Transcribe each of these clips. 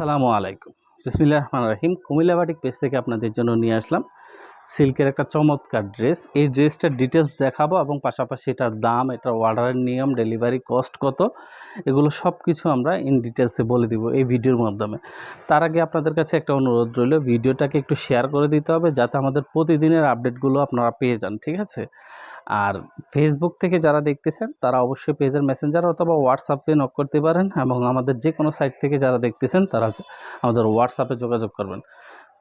আসসালামু আলাইকুম। বিসমিল্লাহ রহমান রাহিম। কুমিল্লা বাটিক পেজ থেকে আপনাদের জন্য নিয়ে আসলাম সিল্কের একটা চমৎকার ড্রেস এই ড্রেসটার ডিটেলস দেখাবো এবং পাশাপাশি এটার দাম, এটার অর্ডারের নিয়ম ডেলিভারি কস্ট কত, এগুলো সব কিছু আমরা ইন ডিটেলসে বলে দিব এই ভিডিওর মাধ্যমে। তার আগে আপনাদের কাছে একটা অনুরোধ রইল ভিডিওটাকে একটু শেয়ার করে দিতে হবে যাতে আমাদের প্রতিদিনের আপডেটগুলো আপনারা পেয়ে যান, ঠিক আছে? আর ফেসবুক থেকে যারা দেখতেছেন, তারা অবশ্যই পেজের মেসেঞ্জার অথবা হোয়াটসঅ্যাপে নক করতে পারেন এবং আমাদের যে কোনো সাইট থেকে যারা দেখতেছেন, তারা আমাদের হোয়াটসঅ্যাপে যোগাযোগ করবেন।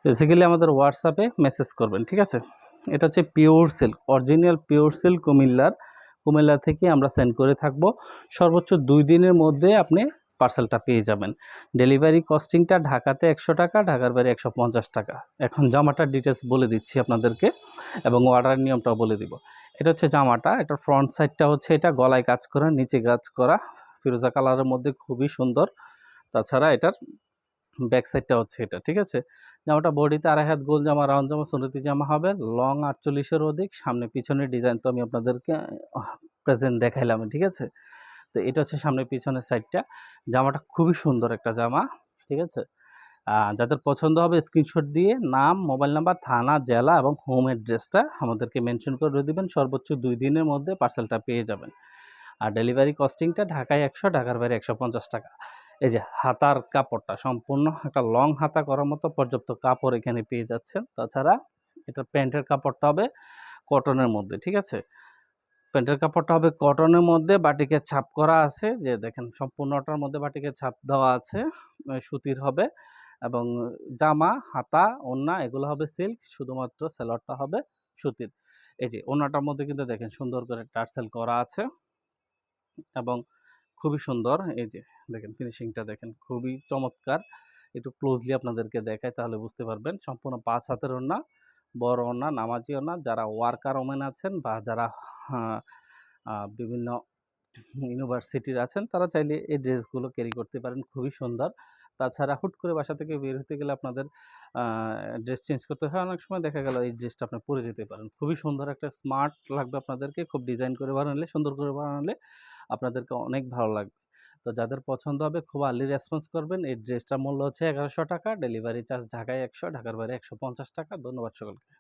বেসিক্যালি আমাদের হোয়াটসঅ্যাপে মেসেজ করবেন, ঠিক আছে? এটা হচ্ছে pure silk original pure silk কুমিল্লার, কুমিল্লা থেকে আমরা সেন্ড করে থাকব। সর্বোচ্চ দুই দিনের মধ্যে আপনি পার্সেলটা পেয়ে যাবেন। ডেলিভারি কস্টিংটা ঢাকাতে একশো টাকা, ঢাকার বাইরে একশো পঞ্চাশ টাকা। এখন জামাটার ডিটেলস বলে দিচ্ছি আপনাদেরকে এবং অর্ডার নিয়মটাও বলে দিব। এটা হচ্ছে জামাটা, এটার ফ্রন্ট সাইডটা হচ্ছে এটা, গলায় কাজ করা, নিচে কাজ করা। ফিরোজা কালারের মধ্যে খুবই সুন্দর। তাছাড়া এটার ব্যাক সাইডটা হচ্ছে এটা, ঠিক আছে? জামাটা বডিতে আড়াই হাত গোল জামা, রাউন্ড জামা সুনতি জামা হবে। লং আটচল্লিশের অধিক। সামনে পিছনের ডিজাইন তো আমি আপনাদেরকে প্রেজেন্ট দেখাইলাম, ঠিক আছে? তো এটা হচ্ছে সামনে পিছনের সাইডটা জামাটা খুবই সুন্দর একটা জামা, ঠিক আছে? যাদের পছন্দ হবে স্ক্রিনশট দিয়ে নাম, মোবাইল নাম্বার, থানা, জেলা এবং হোম অ্যাড্রেসটা আমাদেরকে মেনশন করে দেবেন। সর্বোচ্চ দুই দিনের মধ্যে পার্সেলটা পেয়ে যাবেন। আর ডেলিভারি কস্টিংটা ঢাকায় একশো, ঢাকার বাইরে একশো পঞ্চাশ টাকা। এই যে হাতার কাপড়টা, সম্পূর্ণ একটা লং হাতা করার মতো পর্যাপ্ত কাপড় এখানে পেয়ে যাচ্ছেন। তাছাড়া এটা প্যান্টের কাপড়টা হবে কটনের মধ্যে, ঠিক আছে? প্যান্টের কাপড়টা হবে কটনের মধ্যে বাটিকের ছাপ করা আছে। যে দেখেন, সম্পূর্ণটার মধ্যে বাটিকের ছাপ দেওয়া আছে। সুতির হবে। এবং জামা হাতা ওড়না এগুলো হবে সিল্ক শুধুমাত্র সেলরটা হবে সুতির। এই যে ওড়নাটার মধ্যে কিন্তু দেখেন সুন্দর করে টার্সেল করা আছে এবং খুবই সুন্দর। এই যে দেখেন ফিনিশিংটা দেখেন খুবই চমৎকার। একটু ক্লোজলি আপনাদেরকে দেখায় তাহলে বুঝতে পারবেন। সম্পূর্ণ পাঁচ হাতের ওড়না বড় ওড়না নামাজি ওড়না যারা ওয়ার্কার ওমেন আছেন বা যারা আহ, বিভিন্ন ইউনিভার্সিটির আছেন তারা চাইলে এই ড্রেসগুলো ক্যারি করতে পারেন। খুবই সুন্দর। তাছাড়া হুট করে বাসা থেকে বের হতে গেলে আপনাদের ড্রেস চেঞ্জ করতে হয়। অনেক সময় দেখা গেল এই ড্রেসটা আপনি পরে যেতে পারেন। খুবই সুন্দর একটা স্মার্ট লাগবে আপনাদেরকে। খুব ডিজাইন করে বানালে, সুন্দর করে বানালে আপনাদেরকে অনেক ভালো লাগবে। তো যাদের পছন্দ হবে খুব আর্লি রেসপন্স করবেন। এই ড্রেসটার মূল্য হচ্ছে এগারোশো টাকা। ডেলিভারি চার্জ ঢাকায় একশো, ঢাকার বাইরে একশো পঞ্চাশ টাকা। ধন্যবাদ সকলকে।